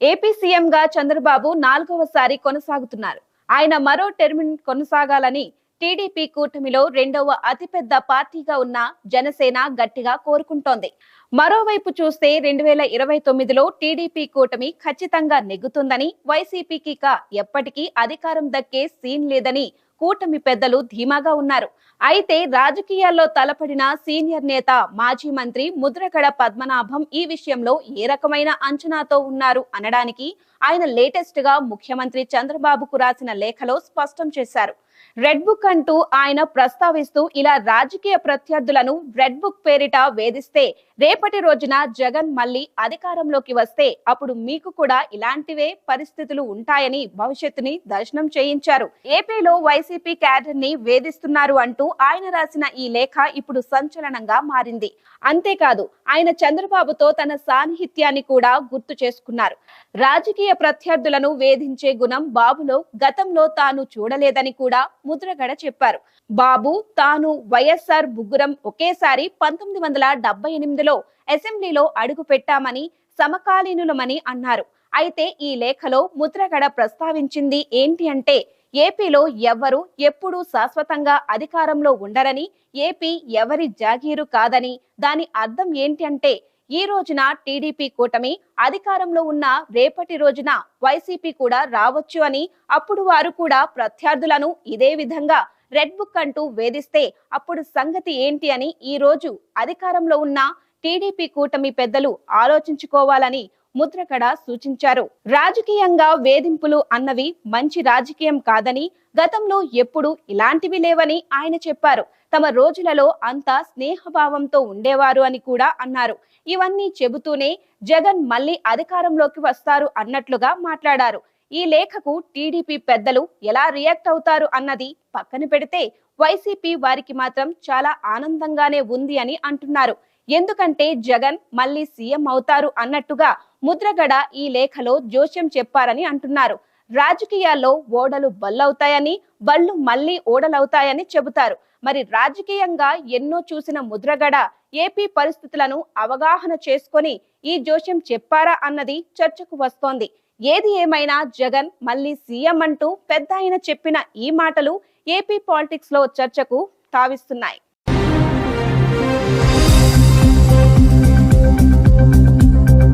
AP సీఎంగా చంద్రబాబు నాలుగవసారి కొనసాగుతున్నారు. ఆయన మరో టెర్మిన్ కొనసాగాలని టీడీపీ కూటమిలో రెండవ అతిపెద్ద పార్టీగా ఉన్న జనసేన గట్టిగా కోరుకుంటోంది. మరోవైపు చూస్తే రెండు వేల ఇరవై తొమ్మిదిలో టీడీపీ కూటమి ఖచ్చితంగా నెగ్గుతుందని వైసీపీకి ఎప్పటికీ అధికారం దక్కే సీన్ లేదని కూటమి పెద్దలు ధీమాగా ఉన్నారు. అయితే రాజకీయాల్లో తలపడిన సీనియర్ నేత మాజీ మంత్రి ముద్రగడ పద్మనాభం ఈ విషయంలో ఏ రకమైన అంచనాతో ఉన్నారు అనడానికి ఆయన లేటెస్ట్గా ముఖ్యమంత్రి చంద్రబాబుకు రాసిన లేఖలో స్పష్టం చేశారు. రెడ్ బుక్ అంటూ ఆయన ప్రస్తావిస్తూ ఇలా రాజకీయ ప్రత్యర్థులను రెడ్ బుక్ పేరిట వేధిస్తే రేపటి రోజున జగన్ మళ్ళీ అధికారంలోకి వస్తే అప్పుడు మీకు కూడా ఇలాంటివే పరిస్థితులు ఉంటాయని భవిష్యత్తుని దర్శనం చేయించారు. ఏపీలో వైసీపీ క్యాడర్ని వేధిస్తున్నారు అంటూ ఆయన రాసిన ఈ లేఖ ఇప్పుడు సంచలనంగా మారింది. అంతేకాదు ఆయన చంద్రబాబుతో తన సాన్నిహిత్యాన్ని కూడా గుర్తు చేసుకున్నారు. రాజకీయ ప్రత్యర్థులను వేధించే గుణం బాబులో గతంలో తాను చూడలేదని కూడా ముద్రగడ చెప్పారు. బాబు తాను వైఎస్ఆర్ ముగ్గురం ఒకేసారి పంతొమ్మిది వందల డెబ్బై ఎనిమిదిలో అసెంబ్లీలో అడుగు పెట్టామని సమకాలీనులమని అన్నారు. అయితే ఈ లేఖలో ముద్రగడ ప్రస్తావించింది ఏంటి అంటే ఏపీలో ఎవ్వరూ ఎప్పుడూ శాశ్వతంగా అధికారంలో ఉండరని ఏపీ ఎవరి జాగీరు కాదని దాని అర్థం ఏంటి అంటే ఈ రోజున టీడీపీ కూటమి అధికారంలో ఉన్న రేపటి రోజున వైసీపీ కూడా రావచ్చు అని అప్పుడు వారు కూడా ప్రత్యర్థులను ఇదే విధంగా రెడ్ బుక్ అంటూ వేధిస్తే అప్పుడు సంగతి ఏంటి అని ఈ రోజు అధికారంలో ఉన్న టీడీపీ కూటమి పెద్దలు ఆలోచించుకోవాలని ముద్రకడ సూచించారు. రాజకీయంగా వేధింపులు అన్నవి మంచి రాజకీయం కాదని గతంలో ఎప్పుడు ఇలాంటివి లేవని ఆయన చెప్పారు. తమ రోజులలో అంతా స్నేహభావంతో ఉండేవారు అని కూడా అన్నారు. ఇవన్నీ చెబుతూనే జగన్ మళ్ళీ అధికారంలోకి వస్తారు అన్నట్లుగా మాట్లాడారు. ఈ లేఖకు టీడీపీ పెద్దలు ఎలా రియాక్ట్ అవుతారు అన్నది పక్కన పెడితే వైసీపీ వారికి మాత్రం చాలా ఆనందంగానే ఉంది అని అంటున్నారు. ఎందుకంటే జగన్ మళ్ళీ సీఎం అవుతారు అన్నట్టుగా ముద్రగడ ఈ లేఖలో జోస్యం చెప్పారని అంటున్నారు. రాజకీయాల్లో ఓడలు బల్లవుతాయని బళ్ళు మళ్ళీ ఓడలవుతాయని చెబుతారు. మరి రాజకీయంగా ఎన్నో చూసిన ముద్రగడ ఏపీ పరిస్థితులను అవగాహన చేసుకొని ఈ జోస్యం చెప్పారా అన్నది చర్చకు వస్తోంది. ఏది ఏమైనా జగన్ మళ్ళీ సీఎం అంటూ పెద్ద ఆయన చెప్పిన ఈ మాటలు ఏపీ పాలిటిక్స్లో చర్చకు తావిస్తున్నాయి.